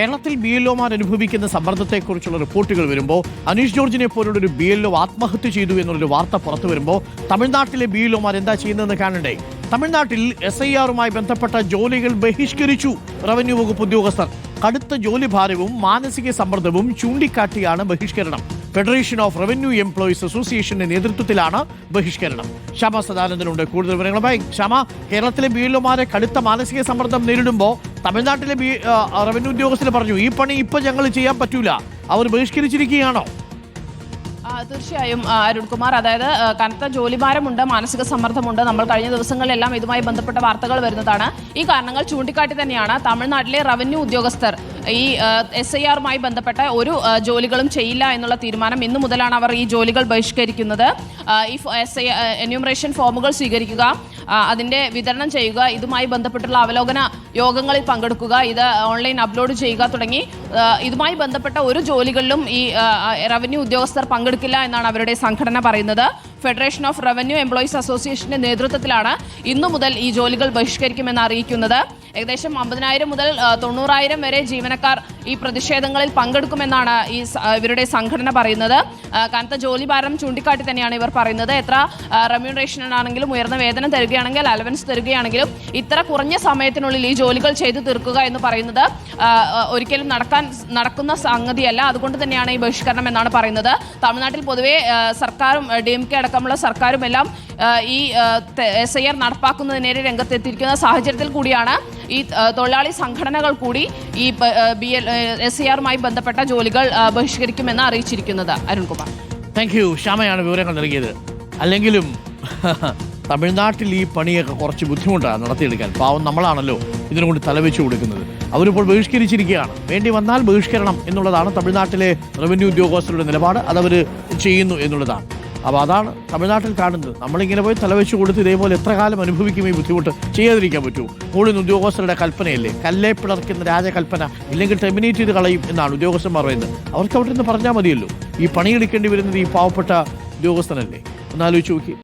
കേരളത്തിൽ B L ഒമാർ അനുഭവിക്കുന്ന സമ്മർദ്ദത്തെക്കുറിച്ചുള്ള റിപ്പോർട്ടുകൾ വരുമ്പോൾ അനീഷ് ജോർജിനെ പോലുള്ള ഒരു ബി എൽ ഒ ആത്മഹത്യ ചെയ്തു എന്നുള്ളൊരു വാർത്ത പുറത്തു വരുമ്പോൾ തമിഴ്നാട്ടിലെ ബി എൽ ഒമാർ എന്താ ചെയ്യുന്നതെന്ന് കാണണ്ടേ? തമിഴ്നാട്ടിൽ എസ് ഐ ആറുമായി ബന്ധപ്പെട്ട ജോലികൾ ബഹിഷ്കരിച്ചു റവന്യൂ വകുപ്പ് ഉദ്യോഗസ്ഥർ. കടുത്ത ജോലി ഭാരവും മാനസിക സമ്മർദ്ദവും ചൂണ്ടിക്കാട്ടിയാണ് ബഹിഷ്കരണം. ഫെഡറേഷൻ ഓഫ് റവന്യൂ എംപ്ലോയീസ് അസോസിയേഷന്റെ നേതൃത്വത്തിലാണ് ബഹിഷ്കരണം. ശ്യാമ സദാനന്ദനുണ്ട്. കൂടുതൽ വിവരങ്ങളുമായി ശ്യാമ കേരളത്തിലെ ബി എൽഒമാരെ കടുത്ത മാനസിക സമ്മർദ്ദം നേരിടുമ്പോൾ തമിഴ്നാട്ടിലെ ബി റവന്യൂ ഉദ്യോഗസ്ഥർ പറഞ്ഞു ഈ പണി ഇപ്പൊ ഞങ്ങൾ ചെയ്യാൻ പറ്റൂല. അവർ ബഹിഷ്കരിച്ചിരിക്കുകയാണോ? തീർച്ചയായും അരുൺകുമാർ. അതായത് കനത്ത ജോലിഭാരമുണ്ട് മാനസിക സമ്മർദ്ദമുണ്ട്. നമ്മൾ കഴിഞ്ഞ ദിവസങ്ങളിലെല്ലാം ഇതുമായി ബന്ധപ്പെട്ട വാർത്തകൾ വരുന്നതാണ്. ഈ കാരണങ്ങൾ ചൂണ്ടിക്കാട്ടി തന്നെയാണ് തമിഴ്നാട്ടിലെ റവന്യൂ ഉദ്യോഗസ്ഥർ ഈ എസ് ഐ ആറുമായി ബന്ധപ്പെട്ട ഒരു ജോലികളും ചെയ്യില്ല എന്നുള്ള തീരുമാനം ഇന്നു മുതലാണ് അവർ ഈ ജോലികൾ ബഹിഷ്കരിക്കുന്നത്. ഈ എസ് ഐ എന്യൂമറേഷൻ ഫോമുകൾ സ്വീകരിക്കുക അതിന്റെ വിതരണം ചെയ്യുക ഇതുമായി ബന്ധപ്പെട്ടുള്ള അവലോകന യോഗങ്ങളിൽ പങ്കെടുക്കുക ഇത് ഓൺലൈൻ അപ്ലോഡ് ചെയ്യുക തുടങ്ങി ഇതുമായി ബന്ധപ്പെട്ട ഒരു ജോലികളിലും ഈ റവന്യൂ ഉദ്യോഗസ്ഥർ പങ്കെടുക്കില്ല എന്നാണ് അവരുടെ സംഘടന പറയുന്നത്. ഫെഡറേഷൻ ഓഫ് റവന്യൂ എംപ്ലോയീസ് അസോസിയേഷന്റെ നേതൃത്വത്തിലാണ് ഇന്നു മുതൽ ഈ ജോലികൾ ബഹിഷ്കരിക്കുമെന്ന് അറിയിക്കുന്നത്. ഏകദേശം അമ്പതിനായിരം മുതൽ തൊണ്ണൂറായിരം വരെ ജീവനക്കാർ ഈ പ്രതിഷേധങ്ങളിൽ പങ്കെടുക്കുമെന്നാണ് ഈ ഇവരുടെ സംഘടന പറയുന്നത്. കനത്ത ജോലി ഭാരം ചൂണ്ടിക്കാട്ടി തന്നെയാണ് ഇവർ പറയുന്നത്. എത്ര റെമ്യൂണറേഷനാണെങ്കിലും ഉയർന്ന വേതനം തരികയാണെങ്കിൽ അലവൻസ് തരികയാണെങ്കിലും ഇത്ര കുറഞ്ഞ സമയത്തിനുള്ളിൽ ഈ ജോലികൾ ചെയ്തു തീർക്കുക എന്ന് പറയുന്നത് ഒരിക്കലും നടക്കാൻ നടക്കുന്ന സംഗതിയല്ല. അതുകൊണ്ട് തന്നെയാണ് ഈ ബഹിഷ്കരണം എന്നാണ് പറയുന്നത്. തമിഴ്നാട്ടിൽ പൊതുവെ സർക്കാരും ഡി എം കെ അടക്കമുള്ള സർക്കാരും എല്ലാം ഈ എസ് ഐ ആർ നടപ്പാക്കുന്നതിനെതിരെ രംഗത്തെത്തിയിരിക്കുന്ന സാഹചര്യത്തിൽ കൂടിയാണ് ഈ തൊഴിലാളി സംഘടനകൾ കൂടി ഈ ബി എൽ എസ് സി ആറുമായി ബന്ധപ്പെട്ട ജോലികൾ ബഹിഷ്കരിക്കുമെന്ന് അറിയിച്ചിരിക്കുന്നത് അരുൺകുമാർ. താങ്ക് യു ശ്യാമയാണ് വിവരങ്ങൾ നൽകിയത്. അല്ലെങ്കിലും തമിഴ്നാട്ടിൽ ഈ പണിയൊക്കെ കുറച്ച് ബുദ്ധിമുട്ടാണ് നടത്തിയെടുക്കാൻ. പാവം നമ്മളാണല്ലോ ഇതിനുകൊണ്ട് തലവെച്ച് കൊടുക്കുന്നത്. അവരിപ്പോൾ ബഹിഷ്കരിച്ചിരിക്കുകയാണ്. വേണ്ടി വന്നാൽ ബഹിഷ്കരണം എന്നുള്ളതാണ് തമിഴ്നാട്ടിലെ റവന്യൂ ഉദ്യോഗസ്ഥരുടെ നിലപാട്. അതവർ ചെയ്യുന്നു എന്നുള്ളതാണ്. അപ്പോൾ അതാണ് തമിഴ്നാട്ടിൽ കാണുന്നത്. നമ്മളിങ്ങനെ പോയി തലവെച്ച് കൊടുത്ത് ഇതേപോലെ എത്ര കാലം അനുഭവിക്കും ഈ ബുദ്ധിമുട്ട് ചെയ്യാതിരിക്കാൻ പറ്റൂ കൂടുതൽ ഉദ്യോഗസ്ഥരുടെ കൽപ്പനയല്ലേ? കല്ലേ പിളർക്കുന്ന രാജകൽപ്പന ഇല്ലെങ്കിൽ ടെർമിനേറ്റ് ചെയ്ത് കളയും എന്നാണ് ഉദ്യോഗസ്ഥന്മാർ പറയുന്നത്. അവർക്ക് അവിടെ നിന്ന് പറഞ്ഞാൽ മതിയല്ലോ. ഈ പണിയെടുക്കേണ്ടി വരുന്നത് ഈ പാവപ്പെട്ട ഉദ്യോഗസ്ഥനല്ലേ? ഒന്നാലോചിച്ച് നോക്കി